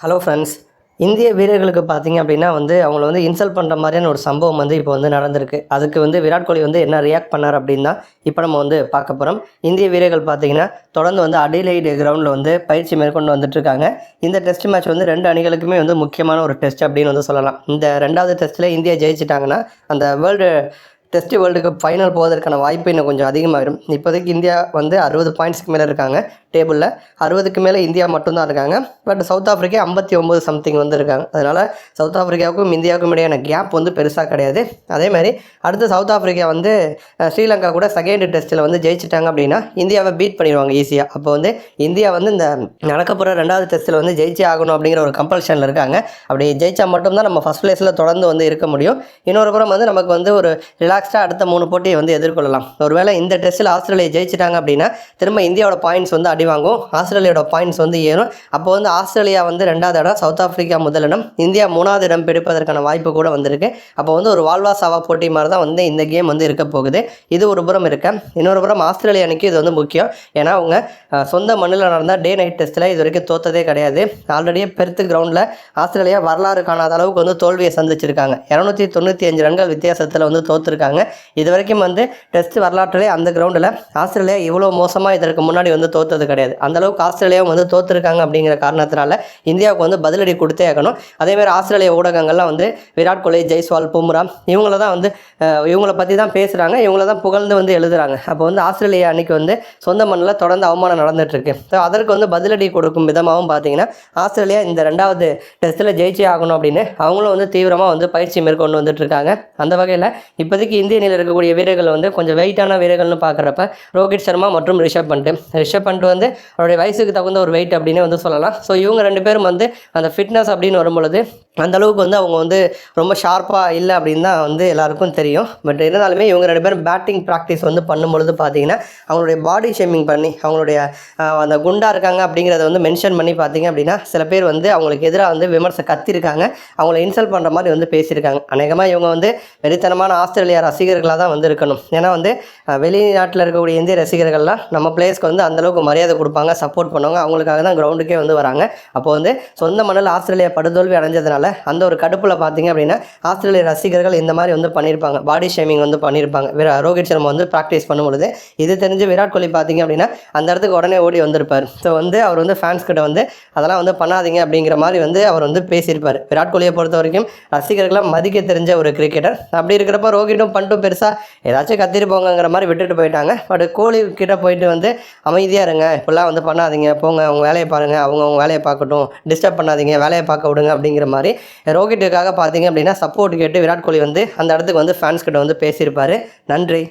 Hello friends இந்திய வீரர்களுக்கு பார்த்தீங்க அப்படின்னா வந்து அவங்கள வந்து இன்சல்ட் பண்ணுற மாதிரியான ஒரு சம்பவம் வந்து இப்போ வந்து நடந்திருக்கு. அதுக்கு வந்து விராட் கோலி வந்து என்ன ரியாக்ட் பண்ணார் அப்படின்னு தான் இப்போ நம்ம வந்து பார்க்க போகிறோம் இந்திய வீரர்கள் பார்த்தீங்கன்னா தொடர்ந்து வந்து அடிலைடு கிரவுண்டில் வந்து பயிற்சி மேற்கொண்டு வந்துட்டுருக்காங்க இந்த டெஸ்ட் மேட்ச் வந்து ரெண்டு அணிகளுக்குமே வந்து முக்கியமான ஒரு டெஸ்ட் அப்படின்னு வந்து சொல்லலாம். இந்த ரெண்டாவது டெஸ்ட்டில் இந்தியா ஜெயிச்சிட்டாங்கன்னா அந்த world test world cup final போவதற்கான வாய்ப்பு இன்னும் கொஞ்சம் அதிகமாகிடும் இப்போதைக்கு இந்தியா வந்து அறுபது பாயிண்ட்ஸ்க்கு மேலே இருக்காங்க. டேபிளில். அறுபதுக்கு மேலே இந்தியா மட்டும்தான் இருக்காங்க. பட் சவுத் ஆஃப்ரிக்கா ஐம்பத்தி ஒம்பது சம்திங் வந்து இருக்காங்க. அதனால் சவுத் ஆஃப்ரிக்காவுக்கும் இந்தியாவுக்கும் இடையான கேப் வந்து பெருசாக கிடையாது. அதேமாதிரி அடுத்து சவுத் ஆஃப்ரிக்கா வந்து ஸ்ரீலங்கா கூட செகண்ட் டெஸ்ட்டில் வந்து ஜெயிச்சிட்டாங்க அப்படின்னா இந்தியாவை பீட் பண்ணிடுவாங்க ஈஸியாக அப்போ வந்து இந்தியா வந்து இந்த நடக்க போகிற ரெண்டாவது டெஸ்ட்டில் வந்து ஜெயிச்சே ஆகணும் அப்படிங்கிற ஒரு கம்பல்ஷனில் இருக்காங்க. அப்படி ஜெயிச்சா மட்டும்தான் நம்ம ஃபஸ்ட் பிளேஸில் தொடர்ந்து வந்து இருக்க முடியும். இன்னொரு புறம் வந்து நமக்கு வந்து ஒரு ரிலாக்ஸ்டாக அடுத்த மூணு போட்டியை வந்து எதிர்கொள்ளலாம். ஒருவேளை இந்த டெஸ்ட்டில் ஆஸ்திரேலியா ஜெயிச்சிட்டாங்க அப்படின்னா திரும்ப இந்தியாவோட பாயிண்ட்ஸ் வந்து அடி வாங்கும். ஆஸ்திரேலியாவோட பாயிண்ட்ஸ் வந்து ஏறும். அப்போ வந்து ஆஸ்திரேலியா வந்து ரெண்டாவது இடம் சவுத் ஆஃப்ரிக்கா முதலிடம் இந்தியா மூணாவது இடம் பிடிப்பதற்கான வாய்ப்பு கூட வந்திருக்கு. அப்போ வந்து ஒரு வால்வா சாவா போட்டி மாதிரி தான் வந்து இந்த கேம் வந்து இருக்க போகுது. இது ஒரு புறம் இருக்க. இன்னொரு புறம் ஆஸ்திரேலியா அணிக்கு இது வந்து முக்கியம். ஏன்னா அவங்க சொந்த மண்ணில் நடந்த டே நைட் டெஸ்ட்டில் இது வரைக்கும் தோத்ததே கிடையாது. ஆல்ரெடியே பெருத்து கிரவுண்டில் ஆஸ்திரேலியா வரலாறு காணாத அளவுக்கு வந்து தோல்வியை சந்திச்சிருக்காங்க. இரநூத்தி தொண்ணூற்றி அஞ்சு ரன்கள் வித்தியாசத்தில் வந்து தோற்றுருக்காங்க இது வரைக்கும் வந்து டெஸ்ட் வரலாற்றிலே அந்த கிரவுண்டில் ஆஸ்திரேலியா இவ்வளோ மோசமாக இதற்கு முன்னாடி வந்து தோத்தது கிடையாது. அந்தளவுக்கு ஆஸ்திரேலியாவும் வந்து தோத்துருக்காங்க அப்படிங்கிற காரணத்தினால இந்தியாவுக்கு வந்து பதிலடி கொடுத்தே ஆகணும். அதேமாதிரி ஆஸ்திரேலிய ஊடகங்கள்லாம் வந்து விராட் கோலி ஜெய்ஸ்வால் பும்ரா இவங்கள தான் வந்து இவங்கள பற்றி தான் பேசுகிறாங்க இவங்கள தான் புகழ்ந்து வந்து எழுதுகிறாங்க அப்போ வந்து ஆஸ்திரேலியா அன்னைக்கு வந்து சொந்த மண்ணில் தொடர்ந்து அவமானம் நடந்துட்டுருக்கு. ஸோ அதற்கு வந்து பதிலடி கொடுக்கும் விதமாகவும் பார்த்தீங்கன்னா ஆஸ்திரேலியா இந்த ரெண்டாவது டெஸ்ட்டில் ஜெயிச்சே ஆகணும் அப்படின்னு அவங்களும் வந்து தீவிரமாக வந்து பயிற்சி மேற்கொண்டு வந்துட்டுருக்காங்க. அந்த வகையில் இப்போதைக்கு இந்திய அணியில் இருக்கக்கூடிய வீரர்கள் வந்து கொஞ்சம் வெயிட்டான வீரர்கள்னு பார்க்குறப்ப ரோஹித் சர்மா மற்றும் ரிஷப் பண்ட் ரிஷப் பண்ட் வந்து அவருடைய வயசுக்கு தகுந்த ஒரு வெயிட் அப்படின்னு வந்து சொல்லலாம். ஸோ இவங்க ரெண்டு பேரும் வந்து அந்த ஃபிட்னஸ் அப்படின்னு வரும்பொழுது அந்த அளவுக்கு வந்து அவங்க வந்து ரொம்ப ஷார்ப்பாக இல்லை அப்படின்னு தான் வந்து எல்லாருக்கும் தெரியும். பட் இருந்தாலுமே இவங்க ரெண்டு பேரும் பேட்டிங் ப்ராக்டிஸ் வந்து பண்ணும்பொழுது பார்த்தீங்கன்னா அவங்களுடைய பாடி ஷேமிங் பண்ணி அவங்களுடைய அந்த குண்டாக இருக்காங்க அப்படிங்கிறத வந்து மென்ஷன் பண்ணி பார்த்தீங்க அப்படின்னா சில பேர் வந்து அவங்களுக்கு எதிராக வந்து விமர்சனம் கத்திருக்காங்க. அவங்கள இன்சல்ட் பண்ணுற மாதிரி வந்து பேசியிருக்காங்க. அநேகமாக இவங்க வந்து வெறித்தனமான ஆஸ்திரேலியா ரசிகர்களாக தான் வந்து இருக்கணும். ஏன்னா வந்து வெளிநாட்டில் இருக்கக்கூடிய இந்திய ரசிகர்கள்லாம் நம்ம பிளேஸ்க்கு வந்து அந்தளவுக்கு மரியாதை கொடுப்பாங்க சப்போர்ட் பண்ணுவாங்க. அவங்களுக்காக தான் கிரவுண்டுக்கே வந்து வராங்க. அப்போ வந்து சொந்த மண்ணில் ஆஸ்திரேலியா படுதோல்வி அடைஞ்சதுனால அந்த ஒரு கடுப்பில் பார்த்தீங்க அப்படின்னா ஆஸ்திரேலிய ரசிகர்கள் இந்த மாதிரி வந்து பண்ணியிருப்பாங்க. பாடி ஷேமிங் வந்து பண்ணியிருப்பாங்க. ரோஹித் சர்மா வந்து ப்ராக்டிஸ் பண்ணும்பொழுது இது தெரிஞ்சு விராட் கோலி பார்த்தீங்க அப்படின்னா அந்த இடத்துக்கு உடனே ஓடி வந்திருப்பார். ஸோ வந்து அவர் வந்து ஃபேன்ஸ் கிட்ட வந்து அதெல்லாம் வந்து பண்ணாதீங்க அப்படிங்கிற மாதிரி வந்து அவர் வந்து பேசியிருப்பார். விராட் கோலியை பொறுத்த வரைக்கும் ரசிகர்களை மதிக்க தெரிஞ்ச ஒரு கிரிக்கெட்டர் அப்படி இருக்கிறப்ப ரோஹிட்டும் பண்ணிட்டும் பெருசாக ஏதாச்சும் கத்திட்டு போங்கங்கிற மாதிரி விட்டுட்டு போயிட்டாங்க. பட் கோலி கிட்ட போயிட்டு வந்து அமைதியாக இருங்க. இப்படிலாம் வந்து பண்ணாதீங்க. போங்க அவங்க வேலையை பாருங்கள் அவங்க அவங்க வேலையை பார்க்கட்டும். டிஸ்டர்ப் பண்ணாதீங்க. வேலையை பார்க்க விடுங்க அப்படிங்கிற மாதிரி ரோஹிட்டுக்காக பார்த்தீங்க அப்படின்னா சப்போர்ட் கேட்டு விராட் கோலி வந்து அந்த இடத்துக்கு வந்து ஃபேன்ஸ் கிட்ட வந்து பேசியிருப்பாரு. நன்றி.